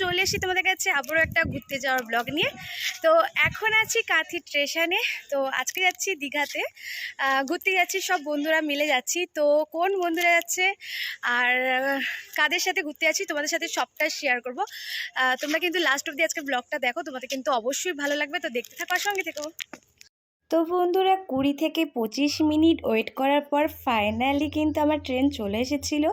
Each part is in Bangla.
চলে এসি তোমাদের কাছে আবারও একটা ঘুরতে যাওয়ার ব্লগ নিয়ে। তো এখন আছি কাঁথি স্টেশনে তো আজকে যাচ্ছি দীঘাতে। ঘুরতে যাচ্ছি, সব বন্ধুরা মিলে যাচ্ছি। তো কোন বন্ধুরা যাচ্ছে আর কাদের সাথে ঘুরতে যাচ্ছি তোমাদের সাথে সবটা শেয়ার করব। তোমরা কিন্তু লাস্ট অব্দি আজকে ব্লগটা দেখো, তোমাদের কিন্তু অবশ্যই ভালো লাগবে। তো দেখতে থাকো সঙ্গে থেকো। তো বন্ধুরা কুড়ি থেকে পঁচিশ মিনিট ওয়েট করার পর ফাইনালি কিন্তু আমার ট্রেন চলে এসেছিল।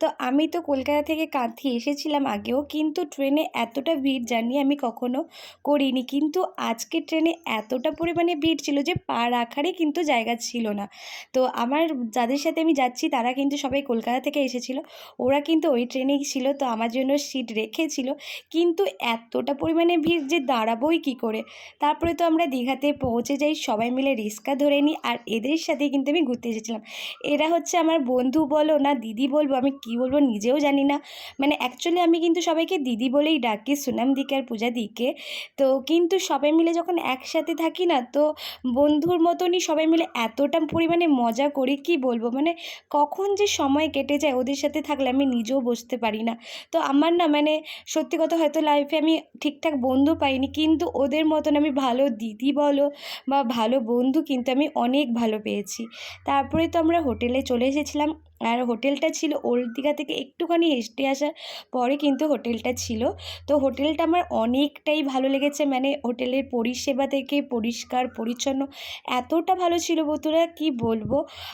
তো আমি তো কলকাতা থেকে কাঁথি এসেছিলাম আগেও কিন্তু ট্রেনে এতটা ভিড় জানি আমি কখনো করিনি। কিন্তু আজকে ট্রেনে এতটা পরিমাণে ভিড় ছিল যে পা রাখারই কিন্তু জায়গা ছিল না। তো আমার যাদের সাথে আমি যাচ্ছি তারা কিন্তু সবাই কলকাতা থেকে এসেছিল। ওরা কিন্তু ওই ট্রেনেই ছিল তো আমার জন্য সিট রেখেছিল। কিন্তু এতটা পরিমাণে ভিড় যে দাঁড়াবোই কী করে? তারপরে তো আমরা দীঘাতে পৌঁছে যাই সবাই মিলে রিক্সা ধরে নিই আর এদের সাথে কিন্তু আমি ঘুরতে এসেছিলাম। এরা হচ্ছে আমার বন্ধু বলো না দিদি বলব, আমি কি বলব নিজেও জানি না। মানে অ্যাকচুয়ালি আমি কিন্তু সবাইকে দিদি বলেই ডাকি, সুনাম দিকে আর পূজা দিকে। তো কিন্তু সবাই মিলে যখন একসাথে থাকি না, তো বন্ধুর মতনই সবাই মিলে এতটা পরিমাণে মজা করি, কি বলব? মানে কখন যে সময় কেটে যায় ওদের সাথে থাকলে আমি নিজেও বসতে পারি না। তো আমার না মানে সত্যি কথা হয়তো লাইফে আমি ঠিকঠাক বন্ধু পাইনি, কিন্তু ওদের মতন আমি ভালো দিদি বলো বা ভালো বন্ধু কিন্তু আমি অনেক ভালো পেয়েছি। তারপরে তো আমরা হোটেলে চলে এসেছিলাম। আর হোটেলটা ছিল ওল্ড দীঘা থেকে একটুখানি হেঁটে আসার পরে কিন্তু হোটেলটা ছিল। তো হোটেলটা আমার অনেকটাই ভালো লেগেছে। মানে হোটেলের পরিষেবা থেকে পরিষ্কার, পরিচ্ছন্ন এতটা ভালো ছিল বন্ধুরা, কি বলব?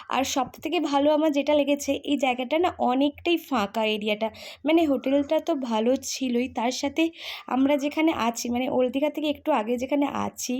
আর সব থেকে ভালো আমার যেটা লেগেছে, এই জায়গাটা না অনেকটাই ফাঁকা এরিয়াটা মানে হোটেলটা তো ভালো ছিলই। তার সাথে আমরা যেখানে আছি মানে ওল্ড দীঘা থেকে একটু আগে যেখানে আছি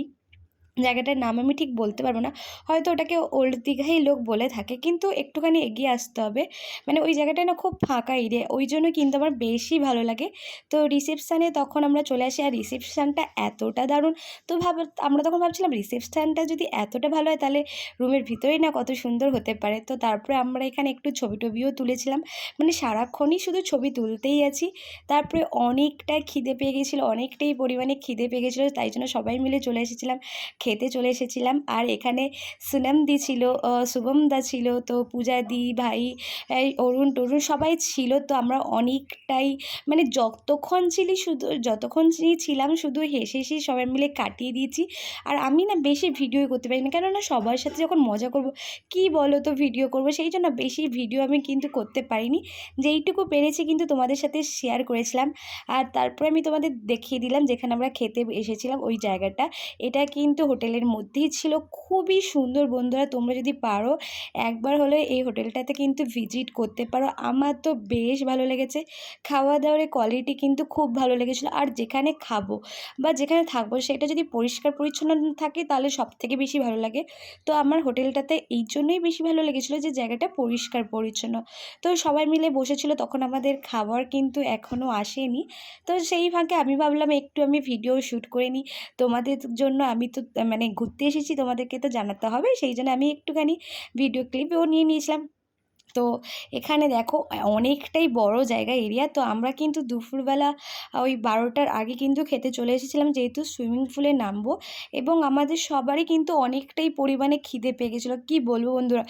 জায়গাটার নাম আমি ঠিক বলতে পারব না। হয়তো ওটাকে ওল্ড দীঘাই লোক বলে থাকে, কিন্তু একটুখানি এগিয়ে আসতে হবে। মানে ওই জায়গাটা না খুব ফাঁকা এরিয়া ওই জন্য কিন্তু আমার বেশি ভালো লাগে। তো রিসেপশানে তখন আমরা চলে আসি, আর রিসেপশানটা এতটা দারুণ। তো ভাব, আমরা তখন ভাবছিলাম রিসেপশানটা যদি এতটা ভালো হয়, তাহলে রুমের ভিতরেই না কত সুন্দর হতে পারে। তো তারপরে আমরা এখানে একটু ছবি টবিও তুলেছিলাম। মানে সারাক্ষণই শুধু ছবি তুলতেই আছি। তারপরে অনেকটাই খিদে পেয়ে গেছিল, অনেকটাই পরিমাণে খিদে পেয়ে গেছিল, তাই জন্য সবাই মিলে চলে এসেছিলাম। খেতে চলে এসেছিলাম। আর এখানে সুনাম দি ছিল আহ, শুভম দা ছিল তো পূজা দি ভাই অরুণ টরুণ সবাই ছিল। তো আমরা অনেকটাই মানে যতক্ষণ ছিলি শুধু যতক্ষণ ছিলাম শুধু হেসে হেসে সবাই মিলে কাটিয়ে দিয়েছি। আর আমি না বেশি ভিডিও করতে পারি না কেননা সবার সাথে যখন মজা করব কি বলো তো ভিডিও করব সেই জন্য বেশি ভিডিও আমি কিন্তু করতে পারিনি। যেইটুকু পেরেছি কিন্তু তোমাদের সাথে শেয়ার করেছিলাম। আর তারপরে আমি তোমাদের দেখিয়ে দিলাম যেখানে আমরা খেতে এসেছিলাম ওই জায়গাটা। এটা কিন্তু হোটেলের মধ্যেই ছিল। খুবই সুন্দর বন্ধুরা, তোমরা যদি পারো একবার হলে এই হোটেলটাতে কিন্তু ভিজিট করতে পারো। আমার তো বেশ ভালো লেগেছে। খাওয়া দাওয়ার কোয়ালিটি কিন্তু খুব ভালো লেগেছিলো। আর যেখানে খাব বা যেখানে থাকব সেটা যদি পরিষ্কার পরিচ্ছন্ন থাকে তাহলে সব থেকে বেশি ভালো লাগে। তো আমার হোটেলটাতে এই জন্যই বেশি ভালো লেগেছিলো যে জায়গাটা পরিষ্কার পরিচ্ছন্ন। তো সবাই মিলে বসেছিল, তখন আমাদের খাবার কিন্তু এখনও আসেনি। তো সেই ফাঁকে আমি ভাবলাম একটু আমি ভিডিও শ্যুট করে নিই। তোমাদের জন্য আমি তো মানে ঘুরতে এসেছি তোমাদেরকে তো জানাতে হবে, সেই জন্য আমি একটুখানি ভিডিও ক্লিপও নিয়ে নিয়েছিলাম। তো এখানে দেখো অনেকটাই বড় জায়গা এরিয়া তো আমরা কিন্তু দুপুরবেলা ওই বারোটার আগে কিন্তু খেতে চলে এসেছিলাম যেহেতু সুইমিং পুলে নামবো এবং আমাদের সবারই কিন্তু অনেকটাই পরিমাণে খিদে পেয়ে গেছিল। কী বলব বন্ধুরা?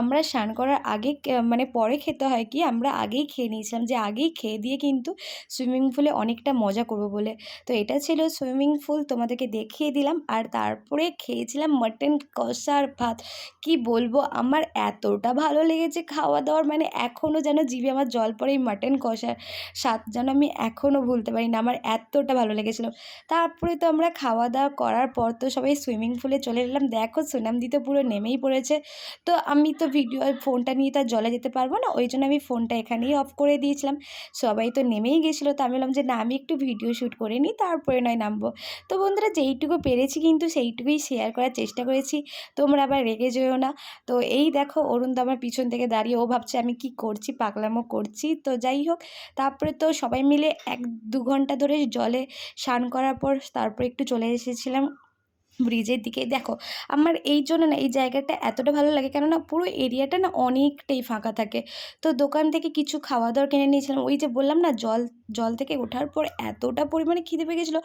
আমরা স্নান করার আগে মানে পরে খেতে হয় কি, আমরা আগেই খেয়ে নিয়েছিলাম যে আগেই খেয়ে দিয়ে কিন্তু সুইমিং পুলে অনেকটা মজা করব বলে। তো এটা ছিল সুইমিং পুল তোমাদেরকে দেখিয়ে দিলাম। আর তারপরে খেয়েছিলাম মাটন কষার ভাত। কি বলব? আমার এতটা ভালো লেগেছে খাওয়া দাওয়ার মানে এখনও যেন জিভে আমার জল পড়ে, এই মাটন কষার স্বাদ যেন আমি এখনও ভুলতে পারি না আমার এতটা ভালো লেগেছিলো। তারপরে তো আমরা খাওয়া দাওয়া করার পর তো সবাই সুইমিং পুলে চলে এলাম। দেখো সুনাম দিতে পুরো নেমেই পড়েছে। তো আমি তো ভিডিও ফোনটা নিয়ে তো আর জলে যেতে পারব না, ওই জন্য আমি ফোনটা এখানেই অফ করে দিয়েছিলাম। সবাই তো নেমেই গেছিল, তো আমি বললাম যে না, আমি একটু ভিডিও শ্যুট করে নিই, তারপরে নয় নামবো। তো বন্ধুরা যেইটুকু পেরেছি কিন্তু সেইটুকুই শেয়ার করার চেষ্টা করেছি, তোমরা আবার রেগে যেও না। তো এই দেখো অরুণ তো আমার পিছন থেকে দাঁড়িয়ে ও ভাবছে আমি কি করছি, পাগলামো করছি। তো যাই হোক, তারপরে তো সবাই মিলে এক দু ঘণ্টা ধরে জলে স্নান করার পর তারপর একটু চলে এসেছিলাম। ব্রিজের দিকে দেখো, আমার এই জন্য না এই জায়গাটা এতটা ভালো লাগে কেননা পুরো এরিয়াটা না অনেকটাই ফাঁকা থাকে। তো দোকান থেকে কিছু খাওয়া দাওয়া কিনে নিয়েছিলাম। ওই যে বললাম না, জল জল থেকে ওঠার পর এতটা পরিমাণে খিদে পেয়ে গেছিল।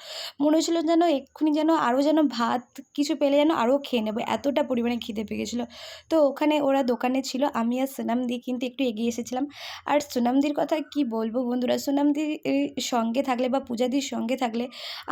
মনে হচ্ছিল যেন এক্ষুনি যেন আরও যেন ভাত কিছু পেলে যেন আরও খেয়ে নেব। এতটা পরিমাণে খিদে পেয়ে গেছিল। তো ওখানে ওরা দোকানে ছিল, আমি আর সোনামদি কিন্তু একটু এগিয়ে এসেছিলাম। আর সোনামদির কথা কি বলব বন্ধুরা? সোনামদির সঙ্গে থাকলে বা পূজাদির সঙ্গে থাকলে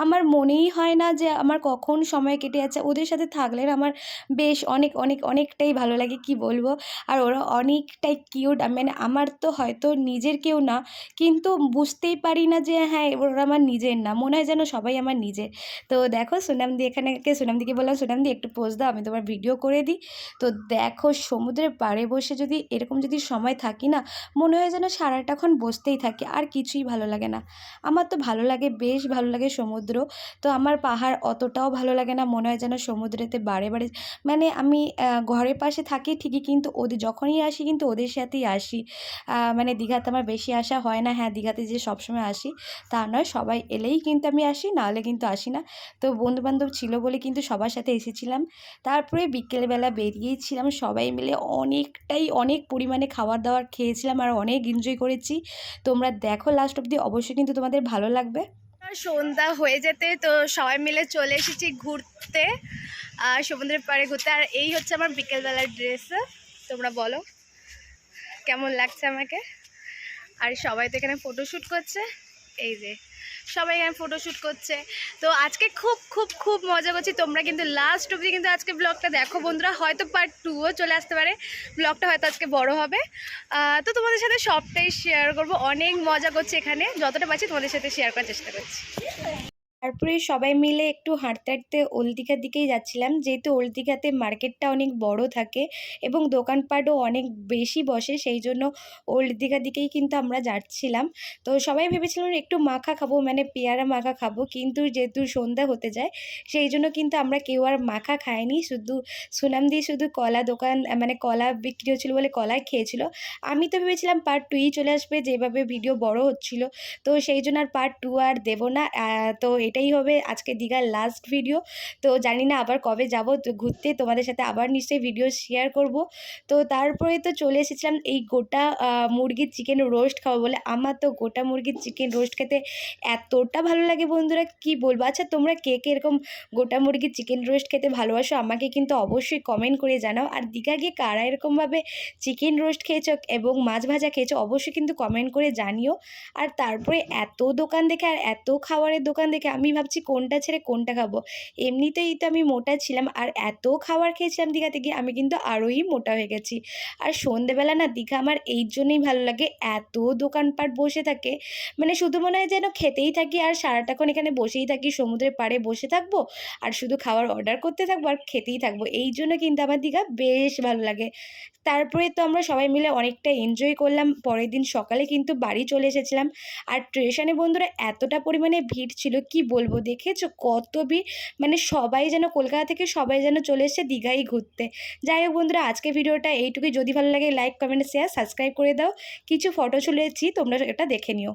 আমার মনেই হয় না যে আমার কখন সময় কেটে যাচ্ছে, ওদের সাথে থাকলে আমার বেশ অনেক অনেক, অনেকটাই ভালো লাগে, কি বলব? আর ওরা অনেকটাই কিউট মানে আমার তো হয়তো নিজের কেউ না, কিন্তু বুঝতেই পারি না যে হ্যাঁ ওরা আমার নিজের না, মনে হয় যেন সবাই আমার নিজের। তো দেখো সোনামদি, এখানে সোনামদিকে বললাম, সোনামদি, একটু পোজ দাও, আমি তোমার ভিডিও করে দিই। তো দেখো সমুদ্রের পাড়ে বসে যদি এরকম যদি সময় থাকি না, মনে হয় যেন সারাটাক্ষণ বসতেই থাকি, আর কিছুই ভালো লাগে না। আমার তো ভালো লাগে, বেশ ভালো লাগে সমুদ্র, তো আমার পাহাড় অতটাও ভালো লাগে না, মনে হয় যেন সমুদ্রেতে বারে বারে মানে আমি ঘরের পাশে থাকি ঠিকই কিন্তু ওদের যখনই আসি কিন্তু ওদের সাথেই আসি। মানে দীঘাতে আমার বেশি আসা হয় না। হ্যাঁ দীঘাতে যে সবসময় আসি তা নয়, সবাই এলেই কিন্তু আমি আসি, নাহলে কিন্তু আসি না। তো বন্ধুবান্ধব ছিল বলে কিন্তু সবার সাথে এসেছিলাম। তারপরে বিকেলবেলা বেরিয়েছিলাম, সবাই মিলে অনেকটাই, অনেক পরিমাণে খাবার দাবার খেয়েছিলাম আর অনেক এনজয় করেছি। তোমরা দেখো লাস্ট অবধি, অবশ্যই কিন্তু তোমাদের ভালো লাগবে। সন্ধ্যা হয়ে যেতে, তো সবাই মিলে চলে এসেছি ঘুরতে আর সমুদ্রের পাড়ে ঘুরতে। আর এই হচ্ছে আমার বিকেলবেলার ড্রেস তোমরা বলো, কেমন লাগছে আমাকে? আর সবাই তো এখানে ফটোশ্যুট করছে। এই যে, সবাই এখানে ফটোশ্যুট করছে। তো আজকে খুব খুব খুব মজা করছি। তোমরা কিন্তু লাস্ট অবধি কিন্তু আজকে ব্লগটা দেখো বন্ধুরা। হয়তো পার্ট টুও চলে আসতে পারে। ব্লগটা হয়তো আজকে বড় হবে। তো তোমাদের সাথে সবটাই শেয়ার করব। অনেক মজা করছি এখানে। যতটা পারছি তোমাদের সাথে শেয়ার করার চেষ্টা করছি। তারপরে সবাই মিলে একটু হাঁটতে হাঁটতে ওল্ড দীঘার দিকেই যাচ্ছিলাম। যেহেতু ওল্ড দীঘাতে মার্কেটটা অনেক বড় থাকে এবং দোকানপাটও অনেক বেশি বসে, সেই জন্য ওল্ড দীঘার দিকেই কিন্তু আমরা যাচ্ছিলাম। তো সবাই ভেবেছিলাম একটু মাখা খাব মানে পেয়ারা মাখা খাব, কিন্তু যেহেতু সন্ধ্যা হতে যায়, সেই জন্য কিন্তু আমরা কেউ আর মাখা খাইনি শুধু সুনাম দিয়ে শুধু কলা দোকান মানে কলা বিক্রি হচ্ছিল বলে কলাই খেয়েছিল। আমি তো ভেবেছিলাম পার্ট টুই চলে আসবে, যেভাবে ভিডিও বড় হচ্ছিল। তো সেই জন্য আর পার্ট টু আর দেবো না। তো এটাই হবে আজকে দীঘার লাস্ট ভিডিও তো জানি না আবার কবে যাব ঘুরতে, তোমাদের সাথে আবার নিশ্চয়ই ভিডিও শেয়ার করব। তো তারপরে তো চলে এসেছিলাম এই গোটা মুরগির চিকেন রোস্ট খাব বলে। আমার তো গোটা মুরগির চিকেন রোস্ট খেতে এতটা ভালো লাগে বন্ধুরা, কি বলব? আচ্ছা তোমরা কে কে এরকম গোটা মুরগির চিকেন রোস্ট খেতে ভালোবাসো আমাকে কিন্তু অবশ্যই কমেন্ট করে জানাও। আর দীঘা গিয়ে কারা এরকমভাবে চিকেন রোস্ট খেয়েছো এবং মাছ ভাজা খেয়েছো অবশ্যই কিন্তু কমেন্ট করে জানিও। আর তারপরে এত দোকান দেখে আর এত খাবারের দোকান দেখে আমি ভাবছি কোনটা ছেড়ে কোনটা খাব। এমনিতেই তো আমি মোটা ছিলাম আর এত খাবার খেয়েছিলাম দীঘাতে গিয়ে আমি কিন্তু আরোই মোটা হয়ে গেছি। আর সন্ধেবেলা না দীঘা আমার এই জন্যই ভালো লাগে, এত দোকানপাট বসে থাকে মানে শুধু মনে হয় যেন খেতেই থাকি আর সারাটাক্ষণ এখানে বসেই থাকি, সমুদ্রের পাড়ে বসে থাকব আর শুধু খাবার অর্ডার করতে থাকব আর খেতেই থাকব, এই জন্য কিন্তু আমার দীঘা বেশ ভালো লাগে। তারপরে তো আমরা সবাই মিলে অনেকটা এনজয় করলাম, পরের দিন সকালে কিন্তু বাড়ি চলে এসেছিলাম। আর স্টেশনে বন্ধুরা এতটা পরিমাণে ভিড় ছিল, কি বলব। দেখেছ? কত ভিড়। মানে সবাই যেন কলকাতা থেকে সবাই যেন চলে এসেছে দীঘাই ঘুরতে। যাই হোক বন্ধুরা আজকে ভিডিওটা এইটুকুই। যদি ভালো লাগে লাইক কমেন্ট শেয়ার সাবস্ক্রাইব করে দাও। কিছু ফটো তুলেছি, তোমরা এটা দেখে নিও।